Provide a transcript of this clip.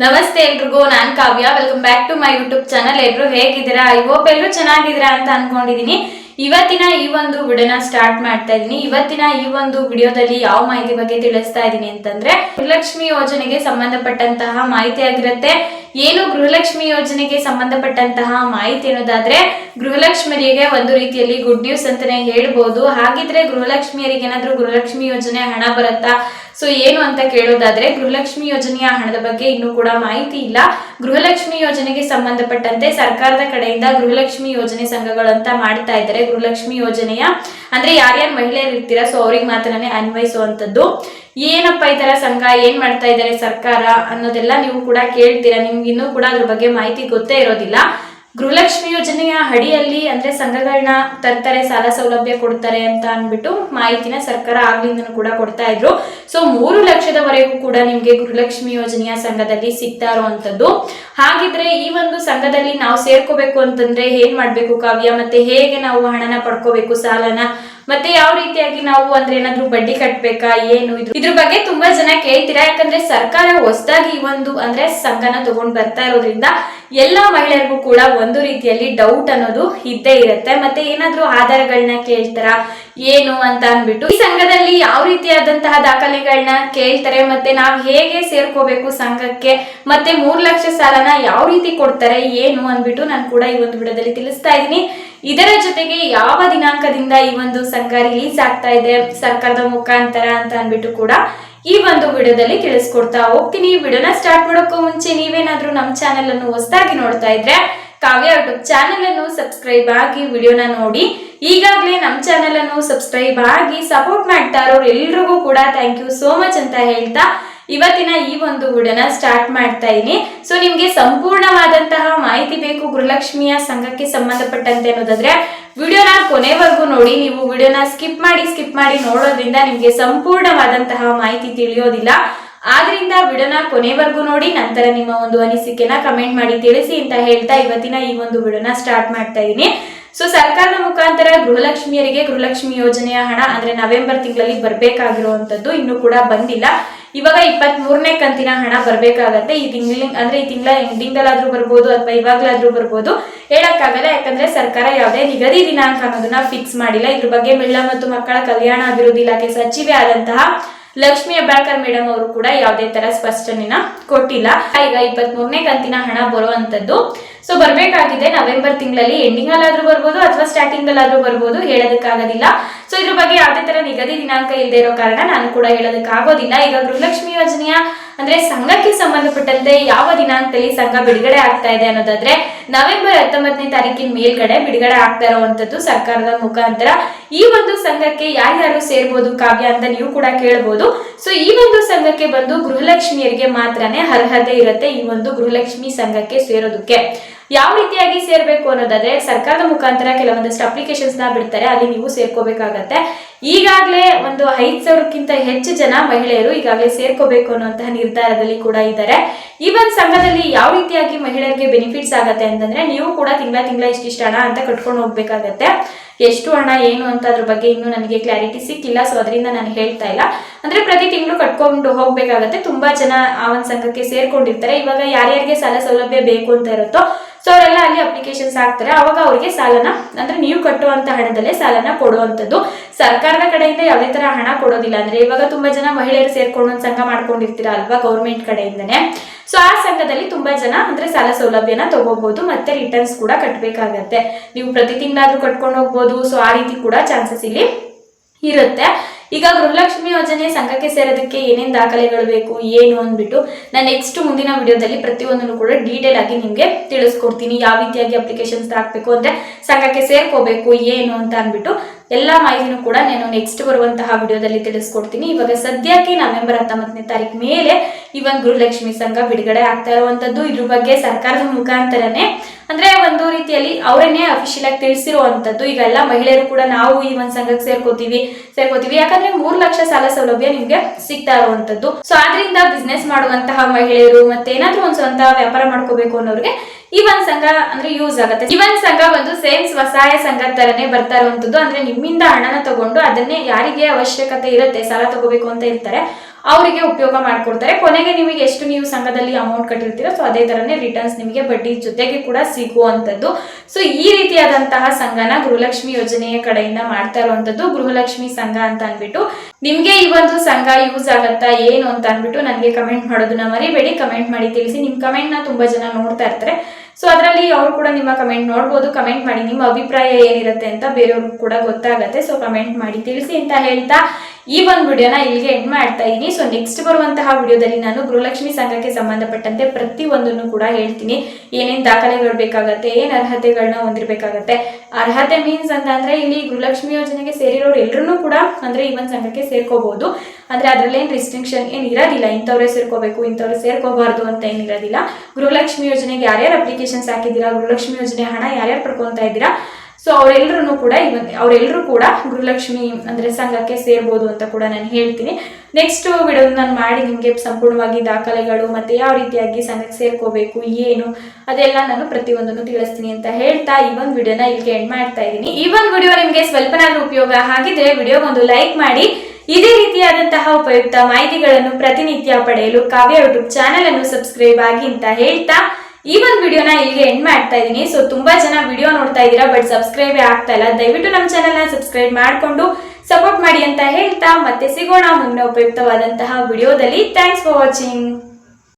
ನಮಸ್ತೆ ಎಲ್ರಿಗೂ, ನಾನ್ Kavya. Welcome back to my YouTube channel ಎಲ್ರು ಹೇಗಿದ್ದೀರಾ? ಐ ಹೋಪ್ ಎಲ್ಲರೂ ಚೆನ್ನಾಗಿದ್ದೀರಾ ಅಂತ ಅನ್ಕೊಂಡಿದೀನಿ. ಇವತ್ತಿನ ಈ ಒಂದು ವಿಡಿಯೋನ ಸ್ಟಾರ್ಟ್ ಮಾಡ್ತಾ ಇದ್ದೀನಿ ಇವತ್ತಿನ ಈ ಒಂದು ವಿಡಿಯೋದಲ್ಲಿ ಯಾವ ಮಾಹಿತಿ ಬಗ್ಗೆ ತಿಳಿಸ್ತಾ ಇದ್ದೀನಿ ಅಂತಂದ್ರೆ ಗೃಹಲಕ್ಷ್ಮಿ ಯೋಜನೆಗೆ ಸಂಬಂಧಪಟ್ಟಂತಹ ಮಾಹಿತಿ ಆಗಿರುತ್ತೆ. ಏನು ಗೃಹಲಕ್ಷ್ಮಿ ಯೋಜನೆಗೆ ಸಂಬಂಧಪಟ್ಟಂತಹ ಮಾಹಿತಿ ಅನ್ನೋದಾದ್ರೆ ಗೃಹಲಕ್ಷ್ಮಿಯರಿಗೆ ಒಂದು ರೀತಿಯಲ್ಲಿ ಗುಡ್ ನ್ಯೂಸ್ ಅಂತಾನೆ ಹೇಳ್ಬೋದು. ಹಾಗಿದ್ರೆ ಗೃಹಲಕ್ಷ್ಮಿಯರಿಗೆ ಏನಾದ್ರೂ ಗೃಹಲಕ್ಷ್ಮಿ ಯೋಜನೆ ಹಣ ಬರುತ್ತಾ? ಸೊ ಏನು ಅಂತ ಕೇಳೋದಾದ್ರೆ ಗೃಹಲಕ್ಷ್ಮಿ ಯೋಜನೆಯ ಹಣದ ಬಗ್ಗೆ ಇನ್ನೂ ಕೂಡ ಮಾಹಿತಿ ಇಲ್ಲ. ಗೃಹಲಕ್ಷ್ಮಿ ಯೋಜನೆಗೆ ಸಂಬಂಧಪಟ್ಟಂತೆ ಸರ್ಕಾರದ ಕಡೆಯಿಂದ ಗೃಹಲಕ್ಷ್ಮಿ ಯೋಜನೆ ಸಂಘಗಳಂತ ಮಾಡ್ತಾ ಇದ್ದಾರೆ. ಗೃಹಲಕ್ಷ್ಮಿ ಯೋಜನೆಯ ಅಂದ್ರೆ ಯಾರ್ಯಾರು ಮಹಿಳೆಯರು ಇರ್ತೀರಾ ಸೊ ಅವ್ರಿಗೆ ಮಾತ್ರನೇ ಅನ್ವಯಿಸುವಂತದ್ದು ಏನಪ್ಪ ಈ ತರ ಸಂಘ, ಏನ್ ಮಾಡ್ತಾ ಇದ್ದಾರೆ ಸರ್ಕಾರ ಅನ್ನೋದೆಲ್ಲ ನೀವು ಕೂಡ ಕೇಳ್ತೀರಾ. ನಿಮ್ಗೆ ಇನ್ನೂ ಕೂಡ ಅದ್ರ ಬಗ್ಗೆ ಮಾಹಿತಿ ಗೊತ್ತೇ ಇರೋದಿಲ್ಲ. ಗೃಹಲಕ್ಷ್ಮಿ ಯೋಜನೆಯ ಅಡಿಯಲ್ಲಿ ಅಂದ್ರೆ ಸಂಘಗಳನ್ನ ತರ್ತಾರೆ, ಸಾಲ ಸೌಲಭ್ಯ ಕೊಡ್ತಾರೆ ಅಂತ ಅಂದ್ಬಿಟ್ಟು ಮಾಹಿತಿನ ಸರ್ಕಾರ ಆಗ್ಲಿಂದನು ಕೂಡ ಕೊಡ್ತಾ ಇದ್ರು. ಸೊ ಮೂರು ಲಕ್ಷದವರೆಗೂ ಕೂಡ ನಿಮ್ಗೆ ಗೃಹಲಕ್ಷ್ಮಿ ಯೋಜನೆಯ ಸಂಘದಲ್ಲಿ ಸಿಗ್ತಾ ಇರುವಂತದ್ದು ಹಾಗಿದ್ರೆ ಈ ಒಂದು ಸಂಘದಲ್ಲಿ ನಾವು ಸೇರ್ಕೋಬೇಕು ಅಂತಂದ್ರೆ ಏನ್ ಮಾಡ್ಬೇಕು ಕಾವ್ಯ? ಮತ್ತೆ ಹೇಗೆ ನಾವು ಹಣನ ಪಡ್ಕೋಬೇಕು, ಸಾಲನ? ಮತ್ತೆ ಯಾವ ರೀತಿಯಾಗಿ ನಾವು ಅಂದ್ರೆ ಏನಾದ್ರೂ ಬಡ್ಡಿ ಕಟ್ಬೇಕಾ, ಏನು ಇದ್ರ ಬಗ್ಗೆ ತುಂಬಾ ಜನ ಕೇಳ್ತೀರಾ? ಯಾಕಂದ್ರೆ ಸರ್ಕಾರ ಹೊಸದಾಗಿ ಒಂದು ಅಂದ್ರೆ ಸಂಘನ ತಗೊಂಡ್ ಬರ್ತಾ ಇರೋದ್ರಿಂದ ಎಲ್ಲಾ ಮಹಿಳೆಯರಿಗೂ ಕೂಡ ಒಂದು ರೀತಿಯಲ್ಲಿ ಡೌಟ್ ಅನ್ನೋದು ಇದ್ದೇ ಇರುತ್ತೆ. ಮತ್ತೆ ಏನಾದ್ರೂ ಆಧಾರಗಳನ್ನ ಕೇಳ್ತಾರ, ಏನು ಅಂತ ಅನ್ಬಿಟ್ಟು ಈ ಸಂಘದಲ್ಲಿ ಯಾವ ರೀತಿಯಾದಂತಹ ದಾಖಲೆಗಳನ್ನ ಕೇಳ್ತಾರೆ, ಮತ್ತೆ ನಾವ್ ಹೇಗೆ ಸೇರ್ಕೋಬೇಕು ಸಂಘಕ್ಕೆ, ಮತ್ತೆ ಮೂರ್ ಲಕ್ಷ ಸಾಲನ ಯಾವ ರೀತಿ ಕೊಡ್ತಾರೆ, ಏನು ಅನ್ಬಿಟ್ಟು ನಾನು ಕೂಡ ಈ ಒಂದು ವಿಡಿಯೋದಲ್ಲಿ ತಿಳಿಸ್ತಾ ಇದ್ದೀನಿ. ಇದರ ಜೊತೆಗೆ ಯಾವ ದಿನಾಂಕದಿಂದ ಈ ಒಂದು ಸಂಘ ರಿಲೀಸ್ ಆಗ್ತಾ ಇದೆ, ಸರ್ಕಾರದ ಮುಖಾಂತರ ಅಂತ ಅನ್ಬಿಟ್ಟು ಕೂಡ ಈ ಒಂದು ವಿಡಿಯೋದಲ್ಲಿ ತಿಳಿಸ್ಕೊಡ್ತಾ ಹೋಗ್ತೀನಿ. ವಿಡಿಯೋನ ಸ್ಟಾರ್ಟ್ ಮಾಡೋಕ್ಕೂ ಮುಂಚೆ ನೀವೇನಾದ್ರೂ ನಮ್ಮ ಚಾನೆಲ್ ಅನ್ನು ಹೊಸದಾಗಿ ನೋಡ್ತಾ ಇದ್ರೆ ಕಾವ್ಯ ಯೂಟ್ಯೂಬ್ ಚಾನೆಲ್ ಅನ್ನು ಸಬ್ಸ್ಕ್ರೈಬ್ ಆಗಿ ವಿಡಿಯೋನ ನೋಡಿ. ಈಗಾಗಲೇ ನಮ್ಮ ಚಾನೆಲ್ ಅನ್ನು ಸಬ್ಸ್ಕ್ರೈಬ್ ಆಗಿ ಸಪೋರ್ಟ್ ಮಾಡ್ತಾ ಇರೋರು ಎಲ್ರಿಗೂ ಕೂಡ ಥ್ಯಾಂಕ್ ಯು ಸೋ ಮಚ್ ಅಂತ ಹೇಳ್ತಾ ಇವತ್ತಿನ ಈ ಒಂದು ವಿಡಿಯೋನ ಸ್ಟಾರ್ಟ್ ಮಾಡ್ತಾ ಇದ್ದೀನಿ. ಸೊ ನಿಮ್ಗೆ ಸಂಪೂರ್ಣವಾದಂತಹ ಮಾಹಿತಿ ಬೇಕು ಗೃಹಲಕ್ಷ್ಮಿಯ ಸಂಘಕ್ಕೆ ಸಂಬಂಧಪಟ್ಟಂತೆ ಅನ್ನೋದಾದ್ರೆ ವಿಡಿಯೋನ ಕೊನೆವರೆಗೂ ನೋಡಿ, ನೀವು ವಿಡಿಯೋನ ಸ್ಕಿಪ್ ಮಾಡಿ ಸ್ಕಿಪ್ ಮಾಡಿ ನೋಡೋದ್ರಿಂದ ನಿಮ್ಗೆ ಸಂಪೂರ್ಣವಾದಂತಹ ಮಾಹಿತಿ ತಿಳಿಯೋದಿಲ್ಲ. ಆದ್ರಿಂದ ವಿಡಿಯೋನ ಕೊನೆವರೆಗೂ ನೋಡಿ, ನಂತರ ನಿಮ್ಮ ಒಂದು ಅನಿಸಿಕೆನ ಕಮೆಂಟ್ ಮಾಡಿ ತಿಳಿಸಿ ಅಂತ ಹೇಳ್ತಾ ಇವತ್ತಿನ ಈ ಒಂದು ವಿಡಿಯೋನ ಸ್ಟಾರ್ಟ್ ಮಾಡ್ತಾ ಇದೀನಿ ಸೊ ಸರ್ಕಾರದ ಮುಖಾಂತರ ಗೃಹಲಕ್ಷ್ಮಿಯರಿಗೆ ಗೃಹಲಕ್ಷ್ಮಿ ಯೋಜನೆಯ ಹಣ, ಅಂದ್ರೆ ನವೆಂಬರ್ ತಿಂಗಳಲ್ಲಿ ಬರ್ಬೇಕಾಗಿರುವಂತದ್ದು ಇನ್ನು ಕೂಡ ಬಂದಿಲ್ಲ. ಇವಾಗ ಇಪ್ಪತ್ತ್ ಮೂರನೇ ಕಂತಿನ ಹಣ ಬರ್ಬೇಕಾಗತ್ತೆ. ಈ ತಿಂಗಳ ಅಂದ್ರೆ ಈ ತಿಂಗಳ ಎಂಡಿಂಗ್ ಅಲ್ಲಾದ್ರೂ ಬರ್ಬೋದು ಅಥವಾ ಇವಾಗ್ಲಾದ್ರೂ ಬರ್ಬೋದು. ಹೇಳಕ್ಕಾಗಲ್ಲ, ಯಾಕಂದ್ರೆ ಸರ್ಕಾರ ಯಾವುದೇ ನಿಗದಿ ದಿನಾಂಕ ಅನ್ನೋದನ್ನ ಫಿಕ್ಸ್ ಮಾಡಿಲ್ಲ. ಇದ್ರ ಬಗ್ಗೆ ಮಹಿಳಾ ಮತ್ತು ಮಕ್ಕಳ ಕಲ್ಯಾಣ ಅಭಿವೃದ್ಧಿ ಇಲಾಖೆ ಸಚಿವೆ ಆದಂತಹ ಲಕ್ಷ್ಮಿ ಹೆಬ್ಬಾಳ್ಕರ್ ಮೇಡಮ್ ಅವರು ಕೂಡ ಯಾವುದೇ ತರ ಸ್ಪಷ್ಟನೆನ ಕೊಟ್ಟಿಲ್ಲ. ಈಗ ಇಪ್ಪತ್ತ್ ಮೂರನೇ ಕಂತಿನ ಹಣ ಬರುವಂತದ್ದು. ಸೊ ಬರ್ಬೇಕಾಗಿದೆ ನವೆಂಬರ್ ತಿಂಗಳಲ್ಲಿ ಎಂಡಿಂಗ್ ಅಲ್ಲಾದ್ರೂ ಬರ್ಬೋದು ಅಥವಾ ಸ್ಟಾರ್ಟಿಂಗ್ ಅಲ್ಲಾದ್ರೂ ಬರ್ಬೋದು ಹೇಳೋದಕ್ಕಾಗೋದಿಲ್ಲ. ಸೊ ಇದ್ರ ಬಗ್ಗೆ ಯಾವುದೇ ತರ ನಿಗದಿ ದಿನಾಂಕ ಇಲ್ಲದೆ ಇರೋ ಕಾರಣ ನಾನು ಕೂಡ ಹೇಳೋದಕ್ಕಾಗೋದಿಲ್ಲ. ಈಗ ಗೃಹಲಕ್ಷ್ಮಿ ಯೋಜನೆಯ ಅಂದ್ರೆ ಸಂಘಕ್ಕೆ ಸಂಬಂಧಪಟ್ಟಂತೆ ಯಾವ ದಿನಾಂಕದಲ್ಲಿ ಸಂಘ ಬಿಡುಗಡೆ ಆಗ್ತಾ ಇದೆ ಅನ್ನೋದಾದ್ರೆ ನವೆಂಬರ್ ಹತ್ತೊಂಬತ್ತನೇ ತಾರೀಕಿನ ಮೇಲ್ಗಡೆ ಬಿಡುಗಡೆ ಆಗ್ತಾ ಇರುವಂತದ್ದು ಸರ್ಕಾರದ ಮುಖಾಂತರ. ಈ ಒಂದು ಸಂಘಕ್ಕೆ ಯಾರ್ಯಾರು ಸೇರ್ಬೋದು ಕಾವ್ಯ ಅಂತ ನೀವು ಕೂಡ ಕೇಳಬಹುದು ಸೊ ಈ ಒಂದು ಸಂಘಕ್ಕೆ ಬಂದು ಗೃಹಲಕ್ಷ್ಮಿಯರಿಗೆ ಮಾತ್ರನೇ ಅರ್ಹತೆ ಇರುತ್ತೆ ಈ ಒಂದು ಗೃಹಲಕ್ಷ್ಮಿ ಸಂಘಕ್ಕೆ ಸೇರೋದಕ್ಕೆ. ಯಾವ ರೀತಿಯಾಗಿ ಸೇರ್ಬೇಕು ಅನ್ನೋದಾದ್ರೆ ಸರ್ಕಾರದ ಮುಖಾಂತರ ಕೆಲವೊಂದಷ್ಟು ಅಪ್ಲಿಕೇಶನ್ಸ್ನ ಬಿಡ್ತಾರೆ, ಅಲ್ಲಿ ನೀವು ಸೇರ್ಕೋಬೇಕಾಗತ್ತೆ. ಈಗಾಗಲೇ ಒಂದು ಐದು ಸಾವಿರಕ್ಕಿಂತ ಹೆಚ್ಚು ಜನ ಮಹಿಳೆಯರು ಈಗಾಗಲೇ ಸೇರ್ಕೋಬೇಕು ಅನ್ನುವಂತಹ ನಿರ್ಧಾರದಲ್ಲಿ ಕೂಡ ಇದ್ದಾರೆ. ಈ ಒಂದು ಸಂಘದಲ್ಲಿ ಯಾವ ರೀತಿಯಾಗಿ ಮಹಿಳೆಯರಿಗೆ ಬೆನಿಫಿಟ್ಸ್ ಆಗತ್ತೆ ಅಂತಂದ್ರೆ, ನೀವು ಕೂಡ ತಿಂಗಳ ತಿಂಗಳ ಇಷ್ಟಿಷ್ಟು ಹಣ ಅಂತ ಕಟ್ಕೊಂಡು ಹೋಗ್ಬೇಕಾಗತ್ತೆ. ಎಷ್ಟು ಹಣ, ಏನು ಅಂತ ಅದ್ರ ಬಗ್ಗೆ ಇನ್ನೂ ನನಗೆ ಕ್ಲಾರಿಟಿ ಸಿಕ್ಕಿಲ್ಲ ಸೊ ಅದರಿಂದ ನಾನು ಹೇಳ್ತಾ ಇಲ್ಲ. ಅಂದ್ರೆ ಪ್ರತಿ ತಿಂಗಳು ಕಟ್ಕೊಂಡು ಹೋಗ್ಬೇಕಾಗತ್ತೆ, ತುಂಬಾ ಜನ ಆ ಒಂದು ಸಂಘಕ್ಕೆ ಸೇರ್ಕೊಂಡಿರ್ತಾರೆ. ಇವಾಗ ಯಾರ್ಯಾರಿಗೆ ಸಾಲ ಸೌಲಭ್ಯ ಬೇಕು ಅಂತ ಇರುತ್ತೋ ಸೊ ಅವರೆಲ್ಲ ಅಲ್ಲಿ ಅಪ್ಲಿಕೇಶನ್ಸ್ ಹಾಕ್ತಾರೆ. ಅವಾಗ ಅವ್ರಿಗೆ ಸಾಲನ, ಅಂದ್ರೆ ನೀವು ಕಟ್ಟುವಂತ ಹಣದಲ್ಲೇ ಸಾಲನ ಕೊಡುವಂಥದ್ದು. ಸರ್ಕಾರದ ಕಡೆಯಿಂದ ಯಾವುದೇ ತರ ಹಣ ಕೊಡೋದಿಲ್ಲ. ಅಂದ್ರೆ ಇವಾಗ ತುಂಬಾ ಜನ ಮಹಿಳೆಯರು ಸೇರ್ಕೊಂಡು ಒಂದು ಸಂಘ ಮಾಡ್ಕೊಂಡಿರ್ತೀರ ಅಲ್ವಾ ಗೌರ್ಮೆಂಟ್ ಕಡೆಯಿಂದನೇ. ಸೊ ಆ ಸಂಘದಲ್ಲಿ ತುಂಬಾ ಜನ ಅಂದ್ರೆ ಸಾಲ ಸೌಲಭ್ಯನ ತಗೋಬಹುದು, ಮತ್ತೆ ರಿಟರ್ನ್ಸ್ ಕೂಡ ಕಟ್ಟಬೇಕಾಗತ್ತೆ ನೀವು ಪ್ರತಿ ತಿಂಗಳಾದ್ರೂ ಕಟ್ಕೊಂಡು ಹೋಗ್ಬೋದು ಸೊ ಆ ರೀತಿ ಕೂಡ ಚಾನ್ಸಸ್ ಇಲ್ಲಿ ಇರುತ್ತೆ. ಈಗ ಗೃಹಲಕ್ಷ್ಮಿ ಯೋಜನೆ ಸಂಘಕ್ಕೆ ಸೇರೋದಕ್ಕೆ ಏನೇನು ದಾಖಲೆಗಳು ಬೇಕು, ಏನು ಅಂದ್ಬಿಟ್ಟು ನಾನು ನೆಕ್ಸ್ಟ್ ಮುಂದಿನ ವಿಡಿಯೋದಲ್ಲಿ ಪ್ರತಿಯೊಂದನ್ನು ಕೂಡ ಡೀಟೇಲ್ ಆಗಿ ನಿಮಗೆ ತಿಳಿಸ್ಕೊಡ್ತೀನಿ. ಯಾವ ರೀತಿಯಾಗಿ ಅಪ್ಲಿಕೇಶನ್ಸ್ ಹಾಕಬೇಕು ಅಂದ್ರೆ ಸಂಘಕ್ಕೆ ಸೇರ್ಕೋಬೇಕು, ಏನು ಅಂತ ಅಂದ್ಬಿಟ್ಟು ಎಲ್ಲ ಮಾಹಿತಿನೂ ಕೂಡ ನಾನು ನೆಕ್ಸ್ಟ್ ಬರುವಂತಹ ವಿಡಿಯೋದಲ್ಲಿ ತಿಳಿಸ್ಕೊಡ್ತೀನಿ. ಇವಾಗ ಸದ್ಯಕ್ಕೆ ನವೆಂಬರ್ ಹತ್ತೊಂಬತ್ತನೇ ತಾರೀಕು ಮೇಲೆ ಈ ಒಂದು ಗೃಹಲಕ್ಷ್ಮಿ ಸಂಘ ಬಿಡುಗಡೆ ಆಗ್ತಾ ಇರುವಂತದ್ದು. ಇದ್ರ ಬಗ್ಗೆ ಸರ್ಕಾರದ ಮುಖಾಂತರನೇ ಅಂದ್ರೆ ಒಂದು ರೀತಿಯಲ್ಲಿ ಅವರನ್ನೇ ಅಫಿಷಿಯಲ್ ಆಗಿ ತಿಳಿಸಿರುವಂತದ್ದು. ಈಗ ಎಲ್ಲ ಮಹಿಳೆಯರು ಕೂಡ ನಾವು ಈ ಒಂದು ಸಂಘಕ್ಕೆ ಸೇರ್ಕೋತೀವಿ ಸೇರ್ಕೋತೀವಿ. ಯಾಕಂದ್ರೆ ಮೂರ್ ಲಕ್ಷ ಸಾಲ ಸೌಲಭ್ಯ ನಿಮ್ಗೆ ಸಿಗ್ತಾ ಇರುವಂತದ್ದು. ಸೊ ಆದ್ರಿಂದ ಬಿಸ್ನೆಸ್ ಮಾಡುವಂತಹ ಮಹಿಳೆಯರು ಮತ್ತೆ ಏನಾದ್ರೂ ಒಂದು ಸ್ವಂತ ವ್ಯಾಪಾರ ಮಾಡ್ಕೋಬೇಕು ಅನ್ನೋರಿಗೆ ಈ ಒಂದ್ ಸಂಘ ಅಂದ್ರೆ ಯೂಸ್ ಆಗುತ್ತೆ. ಈ ಒಂದ್ ಸಂಘ ಒಂದು ಸೇಮ್ ಸ್ವಸಹಾಯ ಸಂಘ ತರನೇ ಬರ್ತಾ ಇರುವಂತದ್ದು ಅಂದ್ರೆ ನಿಮ್ಮಿಂದ ಹಣನ ತಗೊಂಡು ಅದನ್ನೇ ಯಾರಿಗೆ ಅವಶ್ಯಕತೆ ಇರುತ್ತೆ, ಸಾಲ ತಗೋಬೇಕು ಅಂತ ಇರ್ತಾರೆ ಅವರಿಗೆ ಉಪಯೋಗ ಮಾಡ್ಕೊಡ್ತಾರೆ. ಕೊನೆಗೆ ನಿಮಗೆ ಎಷ್ಟು ನೀವು ಸಂಘದಲ್ಲಿ ಅಮೌಂಟ್ ಕಟ್ಟಿರ್ತೀರೋ ಸೊ ಅದೇ ತರನೇ ರಿಟರ್ನ್ಸ್ ನಿಮಗೆ ಬಡ್ಡಿ ಜೊತೆಗೆ ಕೂಡ ಸಿಗುವಂಥದ್ದು. ಸೊ ಈ ರೀತಿಯಾದಂತಹ ಸಂಘನ ಗೃಹಲಕ್ಷ್ಮಿ ಯೋಜನೆಯ ಕಡೆಯಿಂದ ಮಾಡ್ತಾ ಇರುವಂತದ್ದು ಗೃಹಲಕ್ಷ್ಮಿ ಸಂಘ ಅಂತ ಅಂದ್ಬಿಟ್ಟು. ನಿಮ್ಗೆ ಈ ಒಂದು ಸಂಘ ಯೂಸ್ ಆಗತ್ತಾ ಏನು ಅಂತ ಅಂದ್ಬಿಟ್ಟು ನನಗೆ ಕಮೆಂಟ್ ಮಾಡೋದನ್ನ ಮರಿಬೇಡಿ. ಕಮೆಂಟ್ ಮಾಡಿ ತಿಳಿಸಿ ನಿಮ್ ಕಮೆಂಟ್ನ ತುಂಬಾ ಜನ ನೋಡ್ತಾ ಇರ್ತಾರೆ. ಸೊ ಅದರಲ್ಲಿ ಅವರು ಕೂಡ ನಿಮ್ಮ ಕಮೆಂಟ್ ನೋಡ್ಬೋದು. ಕಮೆಂಟ್ ಮಾಡಿ ನಿಮ್ಮ ಅಭಿಪ್ರಾಯ ಏನಿರುತ್ತೆ ಅಂತ ಬೇರೆಯವ್ರಿಗೂ ಕೂಡ ಗೊತ್ತಾಗತ್ತೆ. ಸೊ ಕಮೆಂಟ್ ಮಾಡಿ ತಿಳಿಸಿ ಅಂತ ಹೇಳ್ತಾ ಈ ಒಂದು ವಿಡಿಯೋನ ಇಲ್ಲಿಗೆ ಎಂಡ್ ಮಾಡ್ತಾ ಇದ್ದೀನಿ. ಸೊ ನೆಕ್ಸ್ಟ್ ಬರುವಂತಹ ವಿಡಿಯೋದಲ್ಲಿ ನಾನು ಗೃಹಲಕ್ಷ್ಮಿ ಸಂಘಕ್ಕೆ ಸಂಬಂಧಪಟ್ಟಂತೆ ಪ್ರತಿ ಒಂದನ್ನು ಕೂಡ ಹೇಳ್ತೀನಿ. ಏನೇನು ದಾಖಲೆಗಳು ಬೇಕಾಗತ್ತೆ, ಏನು ಅರ್ಹತೆಗಳನ್ನ ಹೊಂದಿರಬೇಕಾಗತ್ತೆ. ಅರ್ಹತೆ ಮೀನ್ಸ್ ಅಂತ ಅಂದ್ರೆ ಇಲ್ಲಿ ಗೃಹಲಕ್ಷ್ಮಿ ಯೋಜನೆಗೆ ಸೇರಿರೋರು ಎಲ್ಲರೂ ಕೂಡ ಅಂದ್ರೆ ಈ ಒಂದು ಸಂಘಕ್ಕೆ ಸೇರ್ಕೋಬಹುದು ಅಂದ್ರೆ ಅದ್ರಲ್ಲೇನ್ ರಿಸ್ಟ್ರಿಕ್ಷನ್ ಏನ್ ಇರೋದಿಲ್ಲ. ಇಂಥವ್ರೆ ಸೇರ್ಕೋಬೇಕು, ಇಂಥವ್ರೆ ಸೇರ್ಕೋಬಾರ್ದು ಅಂತ ಏನಿರೋದಿಲ್ಲ ಗೃಹಲಕ್ಷ್ಮಿ ಯೋಜನೆಗೆ ಯಾರ್ಯಾರು ಅಪ್ಲಿಕೇಶನ್ಸ್ ಹಾಕಿದ್ದೀರಾ? ಗೃಹಲಕ್ಷ್ಮಿ ಯೋಜನೆ ಹಣ ಯಾರ್ಯಾರು ಪಡ್ಕೊತಾ ಇದ್ದೀರಾ? ಸೊ ಅವರೆಲ್ಲರೂ ಕೂಡ ಇವತ್ತು ಅವರೆಲ್ಲರೂ ಕೂಡ ಗೃಹಲಕ್ಷ್ಮಿ ಅಂದ್ರೆ ಸಂಘಕ್ಕೆ ಸೇರ್ಬೋದು ಅಂತ ಕೂಡ ನಾನು ಹೇಳ್ತೀನಿ. ನೆಕ್ಸ್ಟ್ ವಿಡಿಯೋ ನಾನು ಮಾಡಿ ನಿಮಗೆ ಸಂಪೂರ್ಣವಾಗಿ ದಾಖಲೆಗಳು ಮತ್ತೆ ಯಾವ ರೀತಿಯಾಗಿ ಸಂಘಕ್ಕೆ ಸೇರ್ಕೋಬೇಕು, ಏನು, ಅದೆಲ್ಲ ನಾನು ಪ್ರತಿಯೊಂದನ್ನು ತಿಳಿಸ್ತೀನಿ ಅಂತ ಹೇಳ್ತಾ ಈ ಒಂದು ವಿಡಿಯೋನ ಇಲ್ಲಿಗೆ ಎಂಡ್ ಮಾಡ್ತಾ ಇದ್ದೀನಿ. ಈ ಒಂದು ವಿಡಿಯೋ ನಿಮಗೆ ಸ್ವಲ್ಪನಾದ್ರೂ ಉಪಯೋಗ ಆಗಿದ್ರೆ ವಿಡಿಯೋಗೊಂದು ಲೈಕ್ ಮಾಡಿ. ಇದೇ ರೀತಿಯಾದಂತಹ ಉಪಯುಕ್ತ ಮಾಹಿತಿಗಳನ್ನು ಪ್ರತಿನಿತ್ಯ ಪಡೆಯಲು ಕಾವ್ಯ ಯೂಟ್ಯೂಬ್ ಚಾನೆಲ್ ಅನ್ನು ಸಬ್ಸ್ಕ್ರೈಬ್ ಆಗಿ ಅಂತ ಹೇಳ್ತಾ ಈ ಒಂದು ವಿಡಿಯೋನ ಇಲ್ಲಿಗೆ ಎಂಡ್ ಮಾಡ್ತಾ ಇದ್ದೀನಿ. ಸೊ ತುಂಬಾ ಜನ ವಿಡಿಯೋ ನೋಡ್ತಾ ಇದ್ದೀರಾ ಬಟ್ ಸಬ್ಸ್ಕ್ರೈಬ್ ಆಗ್ತಾ ಇಲ್ಲ. ದಯವಿಟ್ಟು ನಮ್ಮ ಚಾನೆಲ್ನ ಸಬ್ಸ್ಕ್ರೈಬ್ ಮಾಡಿಕೊಂಡು ಸಪೋರ್ಟ್ ಮಾಡಿ ಅಂತ ಹೇಳ್ತಾ, ಮತ್ತೆ ಸಿಗೋಣ ಮುಂದಿನ ಉಪಯುಕ್ತವಾದಂತಹ ವಿಡಿಯೋದಲ್ಲಿ. Thanks for watching